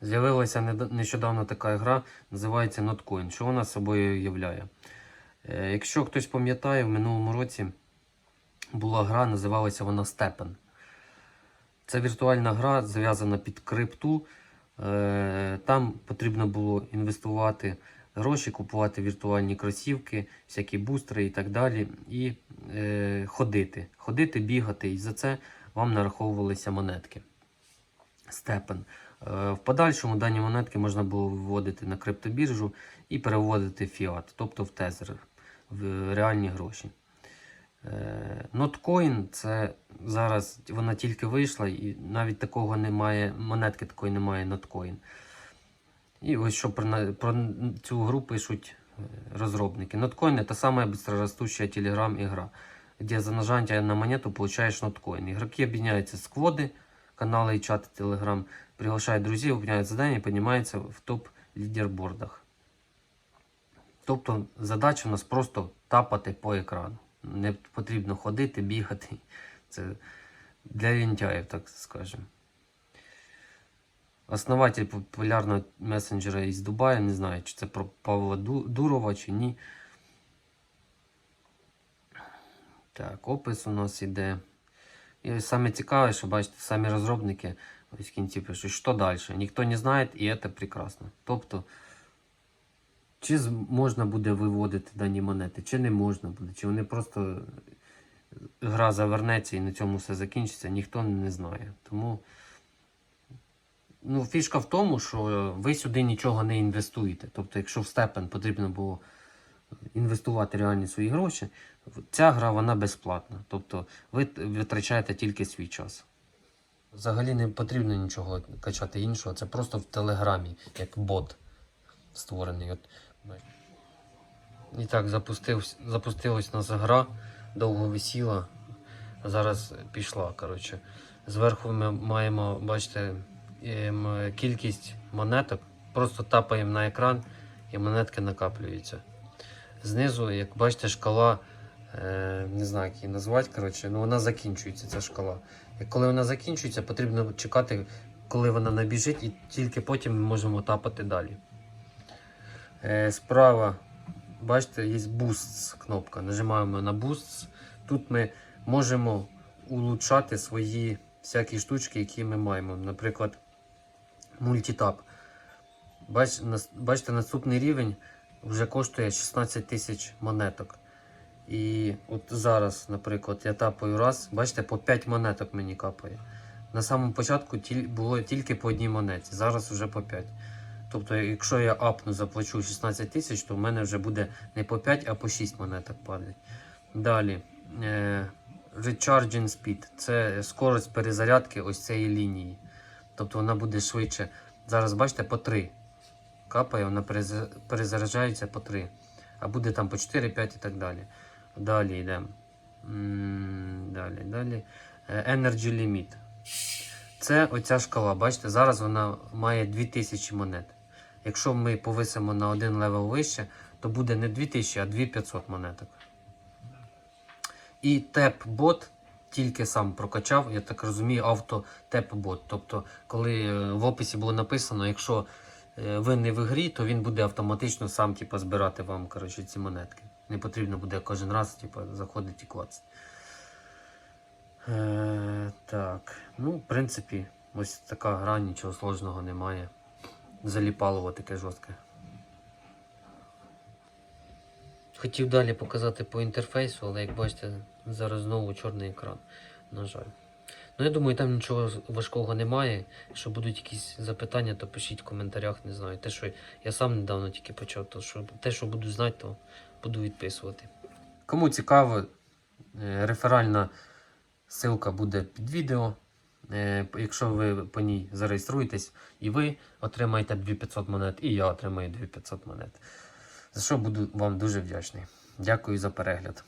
З'явилася нещодавно така гра, називається Notcoin. Що вона собою являє? Е, Якщо хтось пам'ятає, в минулому році була гра, називалася вона Степен. Це віртуальна гра, зав'язана під крипту. Е, Там потрібно було інвестувати гроші, купувати віртуальні кросівки, всякі бустери і так далі. І е, ходити. Ходити, бігати. І за це вам нараховувалися монетки. Степен. Е, В подальшому дані монетки можна було виводити на криптобіржу і переводити в фіат, тобто в тезер, в реальні гроші. Е, Notcoin це зараз вона тільки вийшла, і навіть такого немає, монетки такої немає Notcoin. І ось що про, на- про цю гру пишуть е, розробники. Notcoin это самая быстрорастущая телеграм-игра, где за нажатие на монету получаешь Notcoin. Игроки объединяются в скводы, каналы и чаты Telegram, приглашают друзей, выполняют задания и поднимаются в топ-лідербордах. Тобто задача у нас просто тапати по екрану. Не потрібно ходити, бігати. Це для лентяїв, так скажемо. Основатель популярного месенджера із Дубая, не знаю, чи це про Павла Дурова чи ні. Так, опис у нас іде. І саме цікаве, що бачите, самі розробники ось в кінці пишуть, що далі. Ніхто не знає, і це прекрасно. Тобто, чи можна буде виводити дані монети, чи не можна буде, чи вони просто гра завернеться і на цьому все закінчиться, ніхто не знає. Тому ну, фішка в тому, що ви сюди нічого не інвестуєте. Тобто, якщо в степен потрібно було інвестувати реальні свої гроші, ця гра вона безплатна. Тобто ви витрачаєте тільки свій час. Взагалі не потрібно нічого качати іншого, це просто в Телеграмі, як бот створений. От. І так, запустив, запустилась нас гра, довго висіла, зараз пішла. коротше. Зверху ми маємо, бачите, ем, кількість монеток. Просто тапаємо на екран і монетки накаплюються. Знизу, як бачите, шкала, не знаю, як її назвати, коротше, ну вона закінчується, ця шкала. І коли вона закінчується, потрібно чекати, коли вона набіжить, і тільки потім ми можемо тапати далі. Е, справа, бачите, є Boosts кнопка. Нажимаємо на Boosts. Тут ми можемо улучшати свої всякі штучки, які ми маємо. Наприклад, мультитап. Бачите, наступний рівень вже коштує 16 тисяч монеток. І от зараз, наприклад, я тапаю раз, бачите, по 5 монеток мені капає. На самому початку було тільки по одній монеті, зараз вже по 5. Тобто, якщо я апну заплачу 16 тисяч, то в мене вже буде не по 5, а по 6 монеток падає. Далі. Е, Recharging Speed це скорость перезарядки ось цієї лінії. Тобто вона буде швидше. Зараз бачите по 3 капає, вона перезаряджається по 3. А буде там по 4, 5 і так далі. Далі йдемо. Далі, далі. Е, Energy Limit. Це оця шкала. Бачите, зараз вона має 2000 монет. Якщо ми повисимо на один левел вище, то буде не 2000, а 2500 монеток. І теп-бот тільки сам прокачав, я так розумію, авто теп-бот. Тобто, коли е, в описі було написано, якщо е, ви не в ігрі, то він буде автоматично сам типу, збирати вам коротше, ці монетки. Не потрібно буде кожен раз типу, заходити і клацати. Е, так, ну, в принципі, ось така гра, нічого сложного немає. Заліпалово таке жорстке. Хотів далі показати по інтерфейсу, але як бачите, зараз знову чорний екран. На жаль. Ну, я думаю, там нічого важкого немає. Якщо будуть якісь запитання, то пишіть в коментарях, не знаю. Те, що я сам недавно тільки почав, то що те, що буду знати, то буду відписувати. Кому цікаво, е, реферальна ссылка буде під відео. Е, Якщо ви по ній зареєструєтесь, і ви отримаєте 2500 монет, і я отримаю 2500 монет. За що буду вам дуже вдячний. Дякую за перегляд.